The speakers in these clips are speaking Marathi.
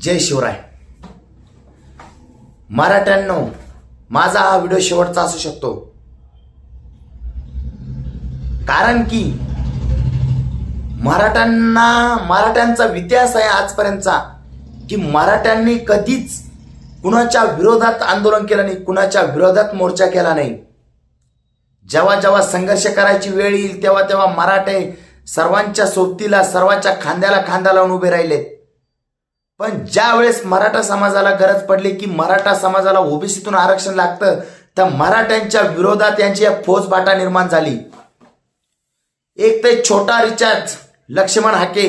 जय शिवराय. मराठ्यांनो माझा हा व्हिडिओ शेवटचा असू शकतो. कारण की मराठ्यांना मराठ्यांचा इतिहास आहे आजपर्यंतचा की मराठ्यांनी कधीच कुणाच्या विरोधात आंदोलन केलं नाही कुणाच्या विरोधात मोर्चा केला नाही. जेव्हा जेव्हा संघर्ष करायची वेळ येईल तेव्हा तेव्हा मराठे सर्वांच्या सोबतीला सर्वांच्या खांद्याला खांदा लावून उभे राहिलेत. पण ज्या वेळेस मराठा समाजाला गरज पडली की मराठा समाजाला ओबीसीतून आरक्षण लागतं तर मराठ्यांच्या विरोधात यांची एक फौजबाटा निर्माण झाली. एक ते छोटा रिचार्ज लक्ष्मण हाके.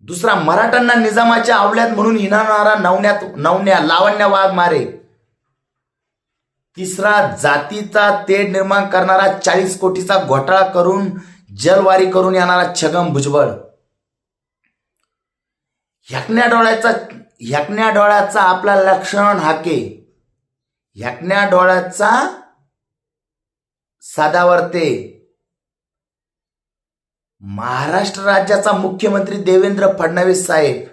दुसरा मराठ्यांना निजामाच्या आवल्यात म्हणून हिनावणारा नवण्यात नवण्या लावण्या वाघ मारे. तिसरा जातीचा तेढ निर्माण करणारा चाळीस कोटीचा घोटाळा करून जलवारी करून येणारा छगन भुजबळ. ह्याकण्या डोळ्याचा ह्याकण्या डोळ्याचा आपला लक्षण हाके ह्याकण्या डोळ्याचा सादावरते. महाराष्ट्र राज्याचा मुख्यमंत्री देवेंद्र फडणवीस साहेब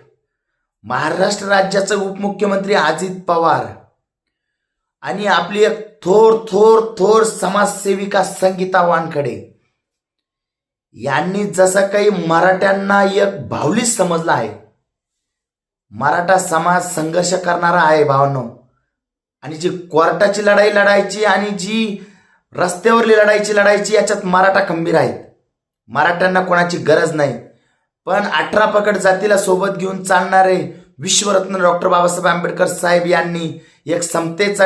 महाराष्ट्र राज्याचे उपमुख्यमंत्री अजित पवार आणि आपली एक थोर थोर थोर समाजसेविका संगीता वानखडे यांनी जसं काही मराठ्यांना एक भावलीच समजला आहे. मराठा समाज संघर्ष करणारा आहे भावांनो. आणि जी कोर्टाची लढाई लढायची आणि जी रस्त्यावरली लढाईची लढायची याच्यात मराठा खंबीर आहेत. मराठ्यांना कोणाची गरज नाही. पण अठरा पकड जातीला सोबत घेऊन चालणारे विश्वरत्न डॉक्टर बाबासाहेब आंबेडकर साहेब यांनी एक समतेचा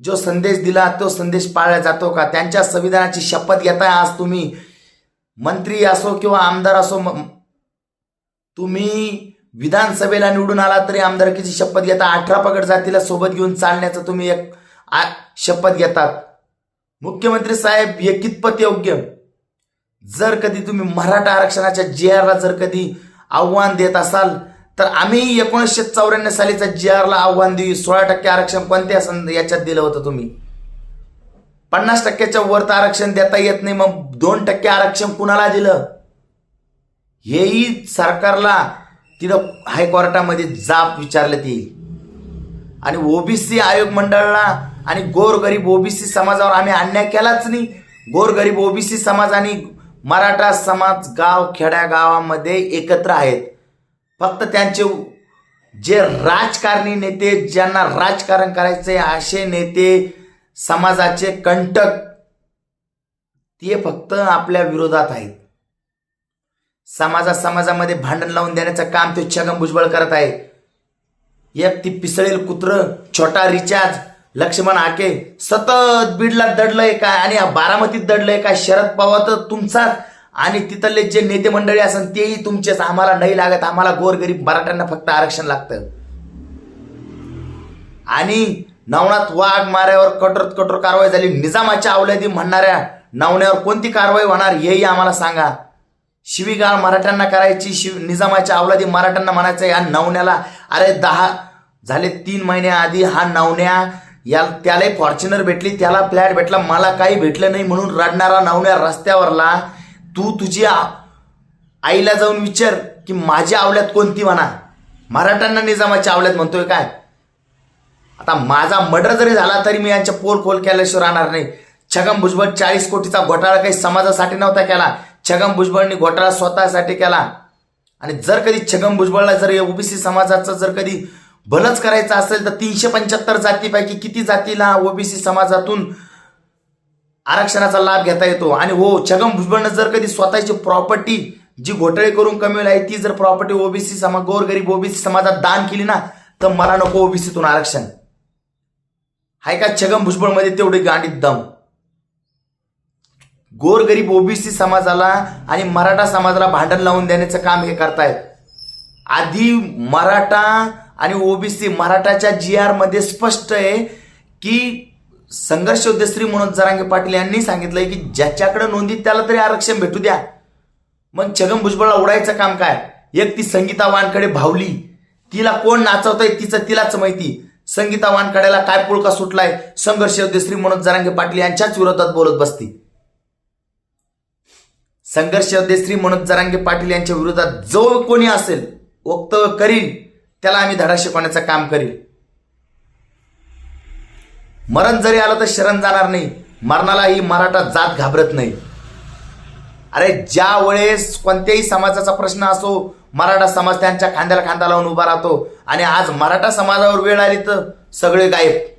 जो संदेश दिला तो संदेश पाळला जातो का? त्यांच्या संविधानाची शपथ घेताय आज तुम्ही. मंत्री असो किंवा आमदार असो तुम्ही विधानसभेला निवडून आला तरी आमदारकीची शपथ घेता अठरा पगड जातीला सोबत घेऊन चालण्याचं तुम्ही एक आ- शपथ घेतात. मुख्यमंत्री साहेब हे कितपत योग्य? जर कधी तुम्ही मराठा आरक्षणाच्या जी आरला जर कधी आव्हान देत असाल तर आम्ही एकोणीसशे चौऱ्याण्णव सालीचा जी आरला आव्हान देऊ. सोळा टक्के आरक्षण कोणत्या सं- याच्यात दिलं होतं तुम्ही? पन्नास टक्क्याच्या वर तर आरक्षण देता येत नाही मग दोन टक्के आरक्षण कुणाला दिलं? हेही सरकारला तिथं हायकोर्टामध्ये जाब विचारलं ती. आणि ओबीसी आयोग मंडळाला आणि गोरगरीब ओबीसी समाजावर आम्ही अन्याय केलाच नाही. गोरगरीब ओबीसी समाज आणि मराठा समाज गाव खेड्या गावामध्ये एकत्र आहेत. फक्त त्यांचे जे राजकारणी नेते ज्यांना राजकारण करायचे असे नेते समाजाचे कंटक ते फक्त आपल्या विरोधात आहेत. समाजा समाजामध्ये भांडण लावून देण्याचं काम ते छगन भुजबळ करत आहे. एक ती पिसळेल कुत्र छोटा रिचार्ज लक्ष्मण आके सतत बीडला दडलंय काय आणि बारामतीत दडलंय काय? शरद पवार तर तुमचाच. आणि तिथले जे नेते मंडळी असन तेही तुमचेच. आम्हाला नाही लागत. आम्हाला गोरगरीब मराठ्यांना फक्त आरक्षण लागतं. आणि नवनाथ वाघ माऱ्यावर कठोर कठोर कारवाई झाली. निजामाच्या अवलादी म्हणणाऱ्या नवण्यावर कोणती कारवाई होणार हेही आम्हाला सांगा. शिवीगाळ मराठ्यांना करायची शिव निजामाच्या अवलादी मराठ्यांना म्हणायचं या नवण्याला अरे दहा झाले तीन महिन्याआधी हा नवण्या या त्यालाही फॉर्च्युनर भेटली त्याला फ्लॅट भेटला मला काही भेटलं नाही म्हणून रडणारा नवण्या रस्त्यावरला तू तुझी आईला जाऊन विचार की माझ्या आवल्यात कोणती म्हणा. मराठ्यांना निजामाच्या आवल्यात म्हणतोय काय? आता माझा मर्डर जरी झाला तरी मी यांच्या पोल खोल केल्याशिवाय राहणार नाही. छगन भुजबळ चाळीस कोटीचा घोटाळा काही समाजासाठी नव्हता केला. छगन भुजबळनी घोटाळा स्वतःसाठी केला. आणि जर कधी छगन भुजबळला जर ओबीसी समाजाचं जर कधी भलंच करायचं असेल तर तीनशे पंच्याहत्तर जातीपैकी किती जातीला ओबीसी समाजातून आरक्षणाचा लाभ घेता येतो? आणि हो छगन भुजबळनं जर कधी स्वतःची प्रॉपर्टी जी घोटाळे करून कमी आहे ती जर प्रॉपर्टी ओबीसी समाज गोरगरीब ओबीसी समाजात दान केली ना तर मला नको ओबीसीतून आरक्षण. हाय का? छगन भुजबळमध्ये तेवढी गांडीत दम. गोरगरीब ओबीसी समाजाला आणि मराठा समाजाला भांडण लावून देण्याचं काम हे करतायत. आधी मराठा आणि ओबीसी मराठाच्या जी आरमध्ये स्पष्ट आहे की संघर्ष उद्देश्री म्हणून जरांगे पाटील यांनी सांगितलंय की ज्याच्याकडे नोंदीत त्याला तरी आरक्षण भेटू द्या. मग छगन भुजबळला उडायचं काम काय? एक ती संगीता वानकडे भावली. तिला कोण नाचवतंय तिचं तिलाच माहिती. संगीता वानकड्याला काय पुळका सुटलाय? संघर्ष उद्देश्री म्हणून जरांगे पाटील यांच्याच विरोधात बोलत बसती. संघर्ष देसरी मनोज जरांगे पाटील यांच्या विरोधात जो कोणी असेल वक्तव्य करील त्याला आम्ही धडा शिकवण्याचं काम करील मरण जरी आलं तर शरण जाणार नाही. मरणाला ही मराठा जात घाबरत नाही. अरे ज्या वेळेस कोणत्याही समाजाचा प्रश्न असो मराठा समाज त्यांच्या खांद्याला खांदा लावून उभा राहतो. आणि आज मराठा समाजावर वेळ आली तर सगळे गायब.